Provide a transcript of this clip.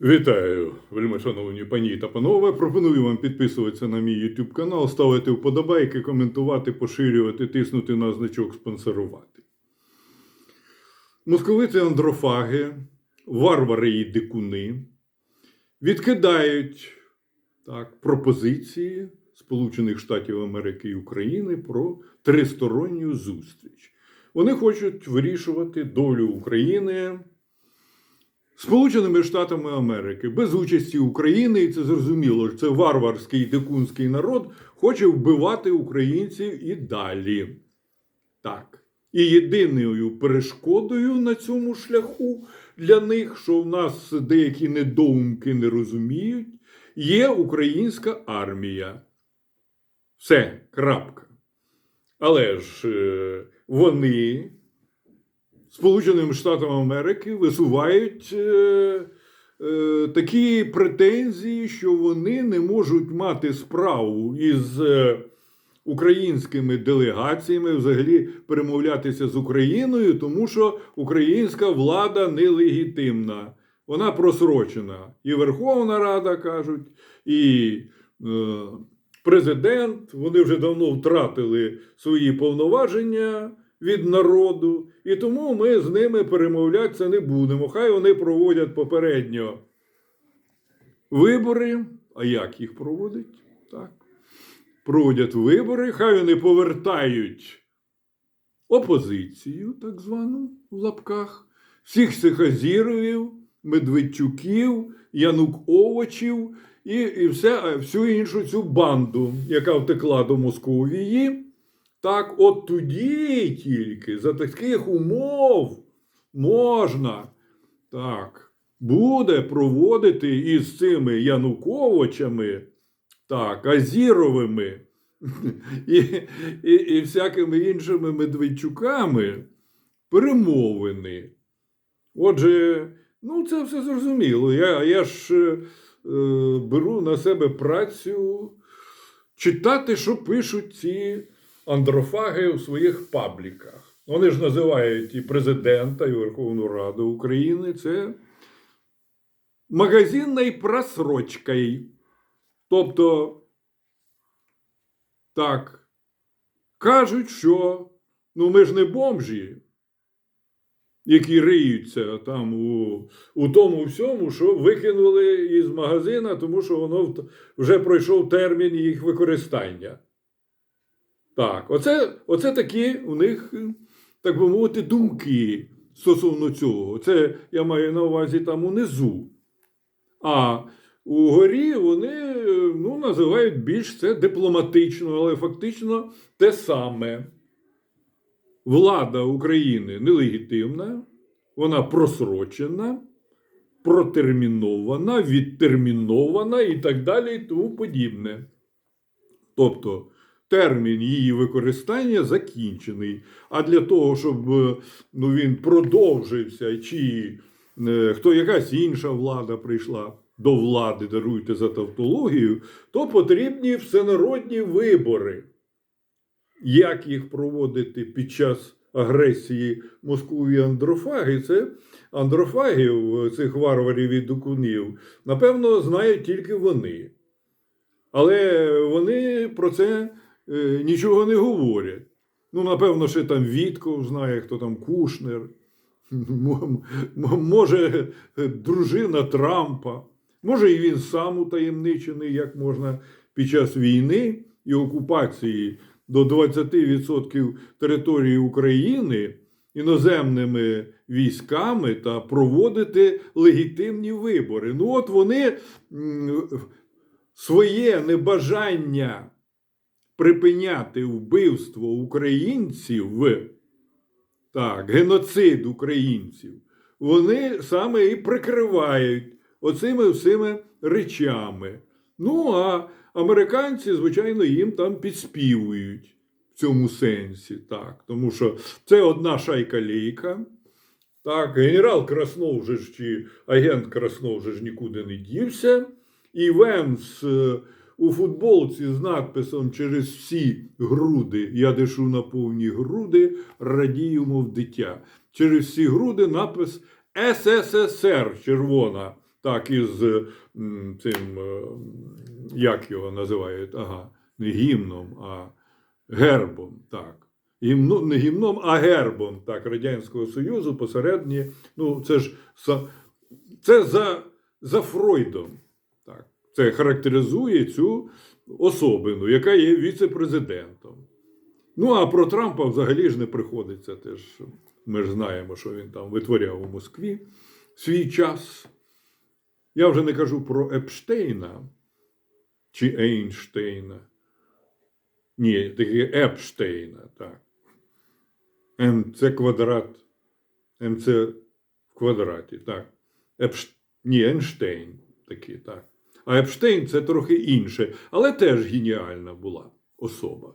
Вітаю, вельми пані та панове. Пропоную вам підписуватися на мій YouTube канал, ставити вподобайки, коментувати, поширювати, тиснути на значок спонсорувати. Московити андрофаги, варвари і дикуни відкидають так, пропозиції Сполучених Штатів Америки і України про тристоронню зустріч. Вони хочуть вирішувати долю України. Сполученими Штатами Америки без участі України, і це зрозуміло, це варварський дикунський народ хоче вбивати українців і далі. Так. І єдиною перешкодою на цьому шляху для них, що в нас деякі недоумки не розуміють, є українська армія. Все, крапка. Але ж е, вони Сполученим Штатам Америки висувають е, е, такі претензії, що вони не можуть мати справу із е, українськими делегаціями, взагалі перемовлятися з Україною, тому що українська влада нелегітимна, вона просрочена. І Верховна Рада кажуть, і е, президент, вони вже давно втратили свої повноваження від народу, і тому ми з ними перемовлятися не будемо. Хай вони проводять попередньо вибори. А як їх проводять? Так. Проводять вибори, хай вони повертають опозицію, так звану в лапках, всіх цих Азіровів, Медведчуків, Януковичів і, і все, всю іншу цю банду, яка втекла до Московії. Так, от тоді тільки за таких умов можна так, буде проводити із цими Януковичами, так, Азіровими і, і, і всякими іншими Медведчуками перемовини. Отже, ну це все зрозуміло. Я, я ж е, беру на себе працю читати, що пишуть ці андрофаги у своїх пабліках. Вони ж називають і президента, і Верховну Раду України. Це магазинною просрочкою. Тобто, так, кажуть, що ну ми ж не бомжі, які риються там у, у тому всьому, що викинули із магазина, тому що воно вже пройшов термін їх використання. Так, оце, оце такі у них, так би мовити, думки стосовно цього. Це я маю на увазі там унизу. А угорі вони ну, називають більш це дипломатично, але фактично те саме. Влада України нелегітимна, вона просрочена, протермінована, відтермінована і так далі, і тому подібне. Тобто термін її використання закінчений. А для того, щоб е, ну, він продовжився, чи е, хто якась інша влада прийшла до влади, даруйте за тавтологію, то потрібні всенародні вибори. Як їх проводити під час агресії Московії андрофаги? Це андрофагів, цих варварів і докунів, напевно, знають тільки вони. Але вони про це нічого не говорять. Ну, напевно, ще там Вітков знає, хто там Кушнер, може, е, дружина Трампа, може, і він сам утаємничений, як можна під час війни і окупації до 20% території України іноземними військами та проводити легітимні вибори. Ну, от вони своє небажання припиняти вбивство українців, так, геноцид українців, вони саме і прикривають оцими всіми речами. Ну, а американці, звичайно, їм там підспівують в цьому сенсі. Так, тому що це одна шайка лейка. Так, генерал Краснов же ж чи агент Краснов нікуди не дівся. І Венс е, у футболці з надписом через всі груди. Я дишу на повні груди, радію, мов дитя. Через всі груди напис СССР червона так і з м, цим, е, як його називають, ага, не гімном, а гербом. Так. Гімно, не гімном, а гербом так, Радянського Союзу посередні. Ну, це ж це за, за Фройдом. Це характеризує цю особину, яка є віце-президентом. Ну, а про Трампа взагалі ж не приходиться теж. Ми ж знаємо, що він там витворяв у Москві свій час. Я вже не кажу про Епштейна чи Ейнштейна. Ні, таки Епштейна, так. МЦ квадрат. МЦ в квадраті, так. Епш... Ні, Ейнштейн такий, так. А Епштейн це трохи інше, але теж геніальна була особа.